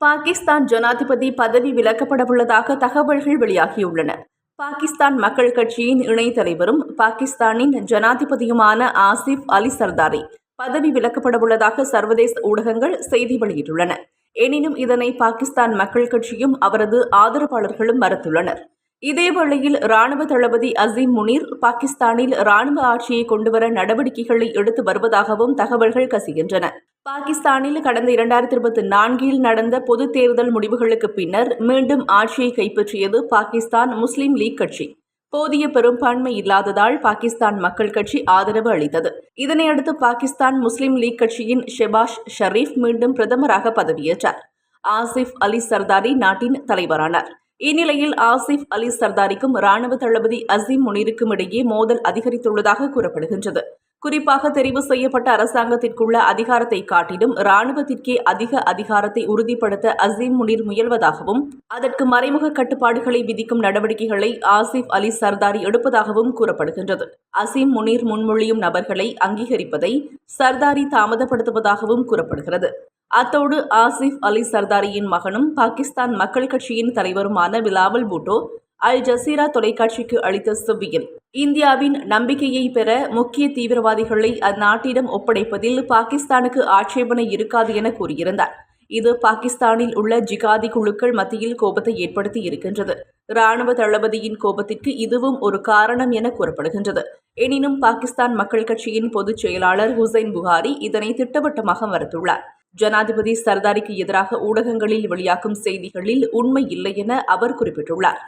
பாகிஸ்தான் ஜனாதிபதி பதவி விலக்கப்படவுள்ளதாக தகவல்கள் வெளியாகியுள்ளன. பாகிஸ்தான் மக்கள் கட்சியின் இணைத் தலைவரும் பாகிஸ்தானின் ஜனாதிபதியுமான ஆசிப் அலி சர்தாரி பதவி விலக்கப்படவுள்ளதாக சர்வதேச ஊடகங்கள் செய்தி வெளியிட்டுள்ளன. எனினும் இதனை பாகிஸ்தான் மக்கள் கட்சியும் அவரது ஆதரவாளர்களும் மறுத்துள்ளனர். இதேவேளையில் ராணுவ தளபதி அசீம் முனீர் பாகிஸ்தானில் ராணுவ ஆட்சியை கொண்டுவர நடவடிக்கைகளை எடுத்து வருவதாகவும் தகவல்கள் கசிகின்றன. பாகிஸ்தானில் கடந்த இரண்டாயிரத்தி இருபத்தி நான்கில் நடந்த பொதுத் தேர்தல் முடிவுகளுக்கு பின்னர் மீண்டும் ஆட்சியை கைப்பற்றியது பாகிஸ்தான் முஸ்லிம் லீக் கட்சி. போதிய பெரும்பான்மை இல்லாததால் பாகிஸ்தான் மக்கள் கட்சி ஆதரவு அளித்தது. இதனையடுத்து பாகிஸ்தான் முஸ்லிம் லீக் கட்சியின் ஷெபாஷ் ஷரீஃப் மீண்டும் பிரதமராக பதவியேற்றார். ஆசிஃப் அலி சர்தாரி நாட்டின் தலைவரானார். இந்நிலையில் ஆசிஃப் அலி சர்தாரிக்கும் ராணுவ தளபதி அசீம் முனீருக்கும் இடையே மோதல் அதிகரித்துள்ளதாக கூறப்படுகின்றது. குறிப்பாக தெரிவு செய்யப்பட்ட அரசாங்கத்திற்குள்ள அதிகாரத்தை காட்டிலும் ராணுவத்திற்கே அதிக அதிகாரத்தை உறுதிப்படுத்த அசீம் முனிர் முயல்வதாகவும் அதற்கு மறைமுக கட்டுப்பாடுகளை விதிக்கும் நடவடிக்கைகளை ஆசிஃப் அலி சர்தாரி எடுப்பதாகவும் கூறப்படுகின்றது. அசீம் முனீர் முன்மொழியும் நபர்களை அங்கீகரிப்பதை சர்தாரி தாமதப்படுத்துவதாகவும் கூறப்படுகிறது. அத்தோடு ஆசிஃப் அலி சர்தாரியின் மகனும் பாகிஸ்தான் மக்கள் கட்சியின் தலைவருமான பிலாவல் பூட்டோ அல் ஜசீரா தொலைக்காட்சிக்கு அளித்த செவ்வியில் இந்தியாவின் நம்பிக்கையை பெற முக்கிய தீவிரவாதிகளை அந்நாட்டிடம் ஒப்படைப்பதில் பாகிஸ்தானுக்கு ஆட்சேபனை இருக்காது என கூறியிருந்தார். இது பாகிஸ்தானில் உள்ள ஜிகாதி குழுக்கள் மத்தியில் கோபத்தை ஏற்படுத்தி இருக்கின்றது. ராணுவ தளபதியின் கோபத்திற்கு இதுவும் ஒரு காரணம் என கூறப்படுகின்றது. எனினும் பாகிஸ்தான் மக்கள் கட்சியின் பொதுச் செயலாளர் ஹுசைன் புகாரி இதனை திட்டவட்டமாக மறுத்துள்ளார். ஜனாதிபதி சர்தாரிக்கு எதிராக ஊடகங்களில் வெளியாகும் செய்திகளில் உண்மை இல்லை என அவர் குறிப்பிட்டுள்ளார்.